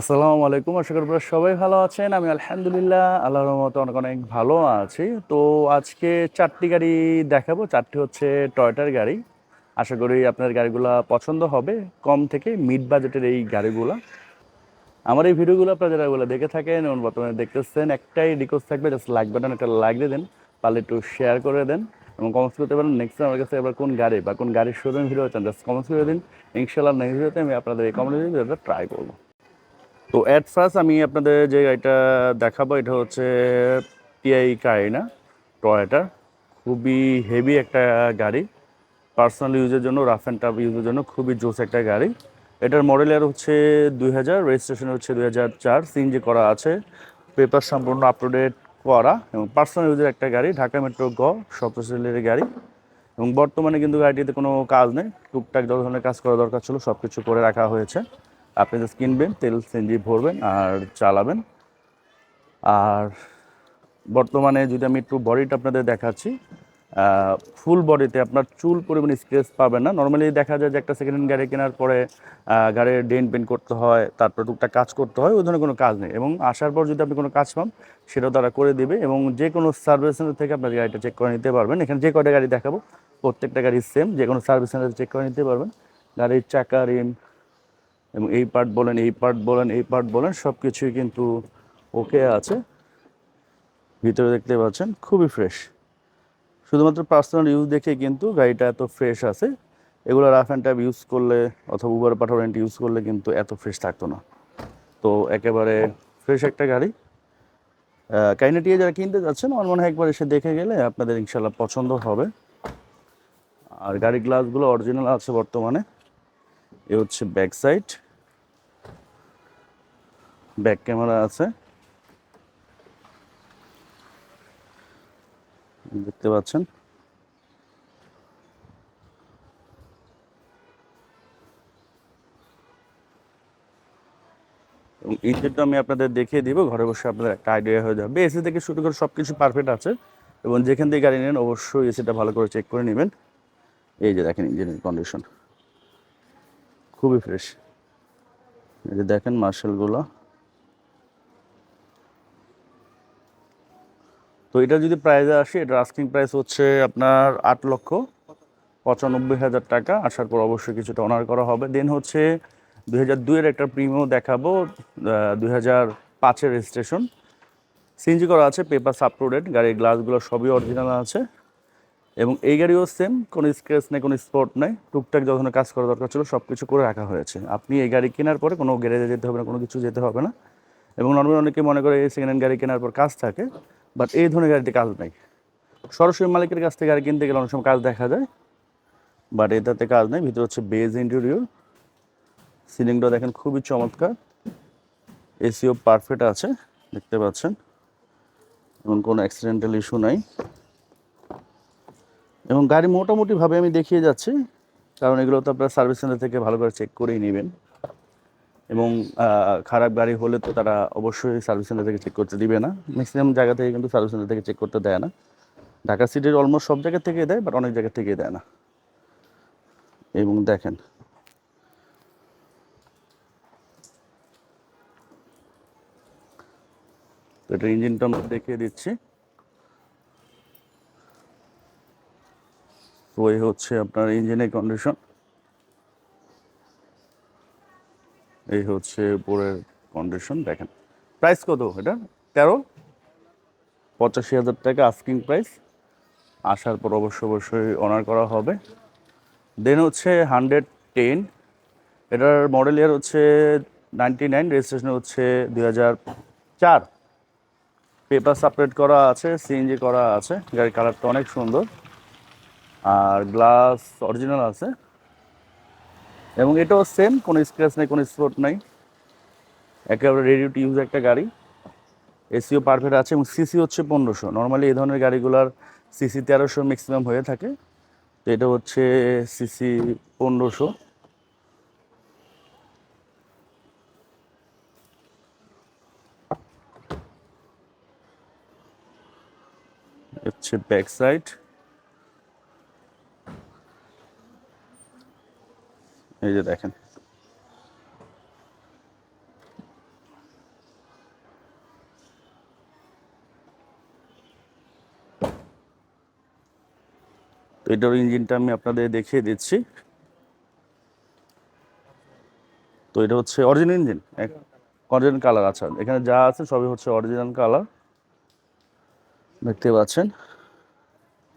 আসসালামু আলাইকুম। আশা করি সবাই ভালো আছেন। আমি আলহামদুলিল্লাহ, আল্লাহর রহমতে অনেক অনেক ভালো আছি। তো আজকে চারটি গাড়ি দেখাবো। চারটি হচ্ছে টয়টার গাড়ি। আশা করি আপনার গাড়িগুলো পছন্দ হবে। কম থেকে মিড বাজেটের এই গাড়িগুলো। আমার এই ভিডিওগুলো আপনারা যারা এগুলো দেখে থাকেন এবং বর্তমানে দেখতেছেন, একটাই রিকোয়েস্ট থাকবে জাস্ট লাইক বাটন একটা লাইক দিয়ে দেন। পারলে একটু শেয়ার করে দেন এবং কমেন্টস করতে পারেন। নেক্সট আমার কাছে এবার কোন গাড়ি বা কোন গাড়ির শোরুম ভিডিও চান জাস্ট কমেন্টস করে দিন। ইনশাল্লাহ নেক্সট ভিডিওতে আমি আপনাদের এই কমেন্ট ভিডিওটা ট্রাই করব। তো অ্যাট ফার্স্ট আমি আপনাদের যে গাড়িটা দেখাবো, এটা হচ্ছে টিআই কারিনা টয়েটা খুবই হেভি একটা গাড়ি। পার্সোনাল ইউজের জন্য রাফ অ্যান্ড টাফ ইউজের জন্য খুবই জোস একটা গাড়ি। এটার মডেল ইয়ার হচ্ছে দুই হাজার রেজিস্ট্রেশন হচ্ছে দুই হাজার চার সিএনজি করা আছে। পেপার সম্পূর্ণ আপটুডেট করা। এবং পার্সোনাল ইউজের একটা গাড়ি, ঢাকা মেট্রো গ সপ্তশৈলের গাড়ি। এবং বর্তমানে কিন্তু গাড়িটিতে কোনো কাজ নেই। টুকটাক যত ধরনের কাজ করা দরকার ছিল সব কিছু করে রাখা হয়েছে। আপনি জাস্ট কিনবেন, তেল সিএনজি ভরবেন আর চালাবেন। আর বর্তমানে যদি আমি একটু বডিটা আপনাদের দেখাচ্ছি ফুল বডিতে আপনার চুল পরিমাণ স্ক্রেচ পাবেন না। নর্মালি দেখা যায় যে একটা সেকেন্ড হ্যান্ড গাড়ি কেনার পরে গাড়ির ডেন পেন্ট করতে হয়, তারপর টুকটাক কাজ করতে হয়, ওই ধরনের কোনো কাজ নেই। এবং আসার পর যদি আপনি কোনো কাজ পান, সেটাও তারা করে দেবে এবং যে কোনো সার্ভিস সেন্টার থেকে আপনার গাড়িটা চেক করে নিতে পারবেন। এখানে যে কয়টা গাড়ি দেখাবো, প্রত্যেকটা গাড়ি সেম যে কোনো সার্ভিস সেন্টার চেক করে নিতে পারবেন। গাড়ির চাকা রিম এবং এই পার্ট বলেন, এই পার্ট বলেন, এই পার্ট বলেন সব কিছুই কিন্তু ওকে আছে। ভিতরে দেখতে পাচ্ছেন, খুবই ফ্রেশ শুধুমাত্র পার্সোনাল ইউজ দেখে কিন্তু গাড়িটা এত ফ্রেশ আছে। এগুলো রাফ অ্যান্ড টাইপ ইউজ করলে অথবা উবার পাঠাও রেন্ট ইউজ করলে কিন্তু এত ফ্রেশ থাকতো না। তো একেবারে ফ্রেশ একটা গাড়ি। কাইনেটিয়ে যারা কিনতে যাচ্ছেন, আমার মনে হয় একবার এসে দেখে গেলে আপনাদের ইনশাল্লাহ পছন্দ হবে। আর গাড়ির গ্লাসগুলো অরিজিনাল আছে বর্তমানে। এ হচ্ছে ব্যাক সাইড ব্যাক ক্যামেরা আছে। দেখতে পাচ্ছেন। ইঞ্জিনটা আমি আপনাদের দেখিয়ে দিব, ঘরে বসে আপনাদের একটা আইডিয়া হয়ে যাবে। এসি থেকে শুরু করে সব কিছু পারফেক্ট আছে। এবং যেখান থেকে গাড়ি নেন অবশ্যই এসিটা ভালো করে চেক করে নেবেন। এই যে দেখেন ইঞ্জিনের কন্ডিশন খুবই ফ্রেশ এই যে দেখেন মার্শালগুলো। তো এটা যদি প্রাইজে আসে এটা আস্কিং প্রাইস হচ্ছে আপনার আট লক্ষ পঁচানব্বই হাজার টাকা। আসার পর অবশ্যই কিছুটা অনার করা হবে। দেন হচ্ছে দুই হাজার দুইয়ের একটা প্রিমিয়াম দেখাবো দুই হাজার পাঁচের রেজিস্ট্রেশন সিএনজি করা আছে পেপার আপটুডেট গাড়ির গ্লাসগুলো সবই অরিজিনাল আছে। এবং এই গাড়িও সেম কোনো স্ক্র্যাচ নেই, কোনো স্পট নেই। টুকটাক যখন কাজ করা দরকার ছিল সব কিছু করে রাখা হয়েছে। আপনি এই গাড়ি কেনার পরে কোনো গ্যারেজে যেতে হবে না, কোনো কিছু যেতে হবে না। এবং নর্মালি অনেকে মনে করে এই সেকেন্ড হ্যান্ড গাড়ি কেনার পর কাজ থাকে। বাট এই ধরনের গাড়িতে কাজ নেই। সরাসরি মালিকের কাছ থেকে গাড়ি কিনতে গেলে অনেক সময় কাজ দেখা যায়। বাট এটাতে কাজ নেই, ভিতরে হচ্ছে বেজ ইন্টেরিয়র সিলিংটা দেখেন খুবই চমৎকার। এসিও পারফেক্ট আছে, দেখতে পাচ্ছেন। এবং কোনো অ্যাক্সিডেন্টাল ইস্যু নাই। এবং গাড়ি মোটামুটিভাবে আমি দেখিয়ে যাচ্ছি। কারণ এগুলো তো আপনার সার্ভিস সেন্টার থেকে ভালো করে চেক করেই নেবেন। এবং খারাপ গাড়ি হলে তো তারা অবশ্যই সার্ভিস সেন্টার থেকে চেক করতে দিবে না। ম্যাক্সিমাম জায়গা থেকে কিন্তু সার্ভিস সেন্টার থেকে চেক করতে দেয় না। ঢাকা সিটির অলমোস্ট সব জায়গা থেকে দেয় বাট অনেক জায়গা থেকে দেয় না। এবং দেখেন। তো এটা ইঞ্জিনটা আমরা দেখিয়ে দিচ্ছি। তো হচ্ছে আপনার ইঞ্জিনের কন্ডিশন এই হচ্ছে উপরের কন্ডিশন দেখেন। প্রাইস কত এটা? তেরো? পঁচাশি হাজার টাকা আস্কিং প্রাইস। আসার পর অবশ্য অবশ্যই অনার করা হবে। দেন হচ্ছে হান্ড্রেড টেন। এটার মডেল ইয়ার হচ্ছে নাইনটি নাইন রেজিস্ট্রেশন হচ্ছে দুই হাজার চার। পেপার সাপারেট করা আছে সিএনজি করা আছে। গাড়ির কালারটা অনেক সুন্দর। আর গ্লাস অরিজিনাল আছে। এবং এটাও সেম কোনো স্ক্র্যাচ নেই, কোনো স্পট নেই। একেবারে রেডি টু ইউজ একটা গাড়ি। এসিও পারফেক্ট আছে এবং সিসি হচ্ছে পনেরোশো। নর্মালি এই ধরনের গাড়িগুলোর সিসি তেরোশো ম্যাক্সিমাম হয়ে থাকে। তো এটা হচ্ছে সিসি পনেরোশো। হচ্ছে ব্যাক সাইড এই যে দেখেন। এটার ইঞ্জিনটা আমি আপনাদের দেখিয়ে দিচ্ছি। তো এটা হচ্ছে অরিজিনাল ইঞ্জিন অরিজিনাল কালার আচ্ছা এখানে যা আছে সবই হচ্ছে অরিজিনাল কালার দেখতে পাচ্ছেন?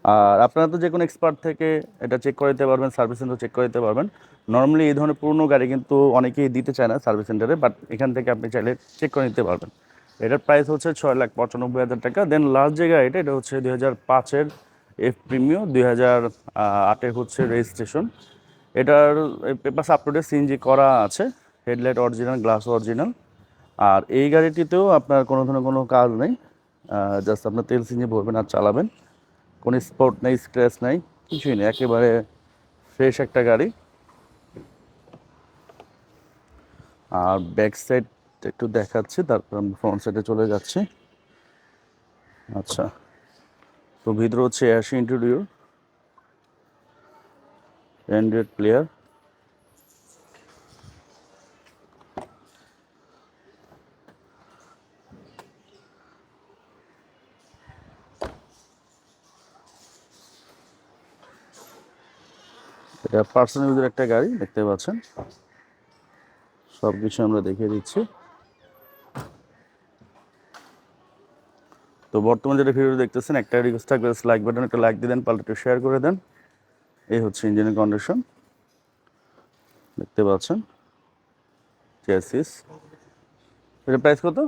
আর আপনারা তো যে কোনো এক্সপার্ট থেকে এটা চেক করে দিতে পারবেন সার্ভিস সেন্টার চেক করে দিতে পারবেন। নর্মালি এই ধরনের পুরনো গাড়ি কিন্তু অনেকেই দিতে চায় না সার্ভিস সেন্টারে বাট এখান থেকে আপনি চাইলে চেক করে নিতে পারবেন। এটার প্রাইস হচ্ছে ছয় লাখ পঁচানব্বই হাজার টাকা। দেন লাস্ট যে গাড়িটা, এটা হচ্ছে দুই হাজার পাঁচের এফ প্রিমিও দুই হাজার আটের হচ্ছে রেজিস্ট্রেশন এটার পেপার আপলোডে সিএনজি করা আছে হেডলাইট অরিজিনাল গ্লাস অরিজিনাল আর এই গাড়িটিতেও আপনার কোনো ধরনের কোনো কাজ নেই। জাস্ট আপনার তেল সিএনজি ভরবেন আর চালাবেন। কোনো স্পট নেই স্ক্র্যাচ নেই, কিছুই নেই, একেবারে ফ্রেশ একটা গাড়ি। আর ব্যাক সাইড একটু দেখাচ্ছি, তারপর আমি ফ্রন্ট সাইডে চলে যাচ্ছি। আচ্ছা তো ভিতরে হচ্ছে অ্যাশ ইন্টারভিউ অ্যান্ড্রয়েড প্লেয়ার। এটা পার্সোনাল ইউজের একটা গাড়ি দেখতে পাচ্ছেন। সব কিছু আমরা দেখিয়ে দিচ্ছি। তো বর্তমানে যেটা ভিডিও দেখতেছেন একটা রিকোয়েস্ট থাকবে লাইক বাটন একটা লাইক দিয়ে দেন পাল্টা একটু শেয়ার করে দেন। এই হচ্ছে ইঞ্জিনের কন্ডিশন দেখতে পাচ্ছেন। চেসিস এটা প্রাইস কত?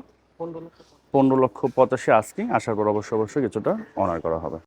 পনেরো লক্ষ। পঁচাশি আস্কিং আসার পর অবশ্য অবশ্যই কিছুটা অনার করা হবে।